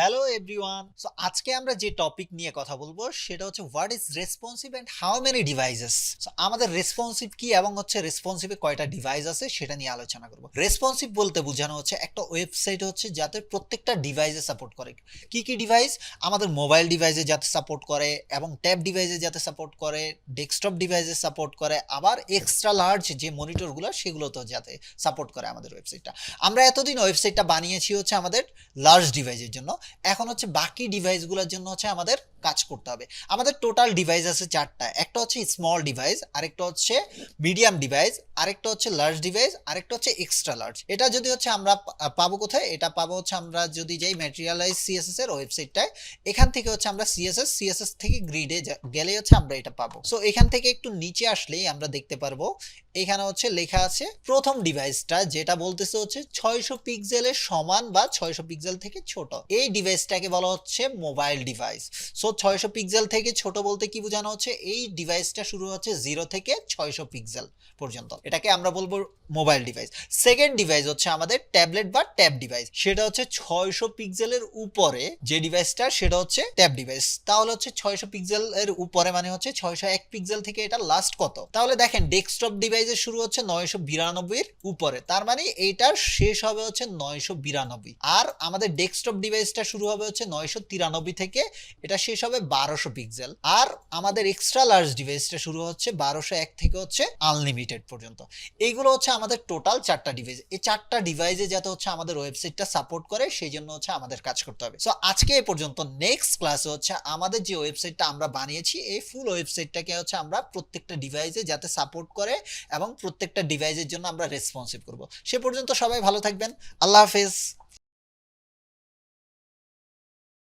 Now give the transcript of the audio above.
Hello everyone so আজকে আমরা যে টপিক নিয়ে কথা বলব, সেটা হচ্ছে what is responsive and how many devices so আমাদের রেসপন্সিভ কি এবং হচ্ছে রেসপন্সিভে কয়টা ডিভাইস আছে সেটা নিয়ে আলোচনা করব। রেসপন্সিভ বলতে বোঝানো হচ্ছে একটা ওয়েবসাইট হচ্ছে যাতে প্রত্যেকটা ডিভাইসে সাপোর্ট করে। কি কি ডিভাইস আমাদের মোবাইল ডিভাইসে যাতে সাপোর্ট করে এবং ট্যাব ডিভাইসে যাতে সাপোর্ট করে ডেস্কটপ ডিভাইসে সাপোর্ট করে, আবার এক্সট্রা লার্জ যে মনিটরগুলো সেগুলোতেও যাতে সাপোর্ট করে আমাদের ওয়েবসাইটটা আমরা এতদিন ওয়েবসাইটটা বানিয়েছি হচ্ছে আমাদের লার্জ ডিভাইসের জন্য। এখন হচ্ছে বাকি ডিভাইসগুলোর জন্য হচ্ছে আমাদের কাজ করতে হবে। আমাদের টোটাল ডিভাইস আছে চারটা। একটা হচ্ছে স্মল ডিভাইস আরেকটা হচ্ছে মিডিয়াম ডিভাইস আরেকটা হচ্ছে লার্জ ডিভাইস আরেকটা হচ্ছে এক্সট্রা লার্জ এটা যদি হচ্ছে আমরা পাবো কোথায়? এটা পাবো হচ্ছে আমরা যদি যাই ম্যাটেরিয়ালাইজ সিএসএস এর ওয়েবসাইটটায় এখান থেকে হচ্ছে আমরা সিএসএস সিএসএস থেকে গ্রিডে গেলে হচ্ছে আমরা এটা পাবো। সো এখান থেকে একটু নিচে আসলেই আমরা দেখতে পারব এখানে হচ্ছে লেখা আছে, প্রথম ডিভাইসটা যেটা বলতেছে হচ্ছে ছয়শো পিক্সেলের সমান বা ছয়শো পিক্সেল থেকে ছোট। এই ডিভাইসটাকে বলা হচ্ছে মোবাইল ডিভাইস। সো ছয়শো পিক্সেল থেকে ছোট বলতে কি বোঝানো হচ্ছে? এই ডিভাইসটা শুরু হচ্ছে জিরো থেকে ছয়শো পিক্সেল পর্যন্ত। এটাকে আমরা বলব মোবাইল ডিভাইস। সেকেন্ড ডিভাইস হচ্ছে আমাদের ট্যাবলেট বা ট্যাব ডিভাইস। সেটা হচ্ছে ছয়শো পিক্সেলের উপরে যে ডিভাইসটা, সেটা হচ্ছে ট্যাব ডিভাইস। তাহলে হচ্ছে ছয়শো পিক্সেলের উপরে মানে হচ্ছে ছয়শো এক পিক্সেল থেকে এটা লাস্ট কত? তাহলে দেখেন, ডেস্কটপ ডিভাইসের শুরু হচ্ছে নয়শো বিরানব্বইয়ের উপরে। তার মানে এইটার শেষ হবে হচ্ছে নয়শো বিরানব্বই। আর আমাদের ডেস্কটপ ডিভাইসটা শুরু হবে হচ্ছে নয়শো তিরানব্বই থেকে। এটা শেষ হবে বারোশো পিক্সেল আর আমাদের এক্সট্রা লার্জ ডিভাইসটা শুরু হচ্ছে বারোশো এক থেকে হচ্ছে আনলিমিটেড পর্যন্ত। এইগুলো হচ্ছে আমাদের টোটাল চারটা ডিভাইস এই চারটা ডিভাইসে যাতে হচ্ছে আমাদের ওয়েবসাইটটা সাপোর্ট করে, সেই জন্য হচ্ছে আমাদের কাজ করতে হবে। সো আজকে এ পর্যন্ত নেক্সট ক্লাসে হচ্ছে আমাদের যে ওয়েবসাইটটা আমরা বানিয়েছি, এই ফুল ওয়েবসাইটটাকে হচ্ছে আমরা প্রত্যেকটা ডিভাইসে যাতে সাপোর্ট করে এবং প্রত্যেকটা ডিভাইসের জন্য আমরা রেসপন্সিভ করব। সে পর্যন্ত সবাই ভালো থাকবেন। আল্লাহ হাফেজ।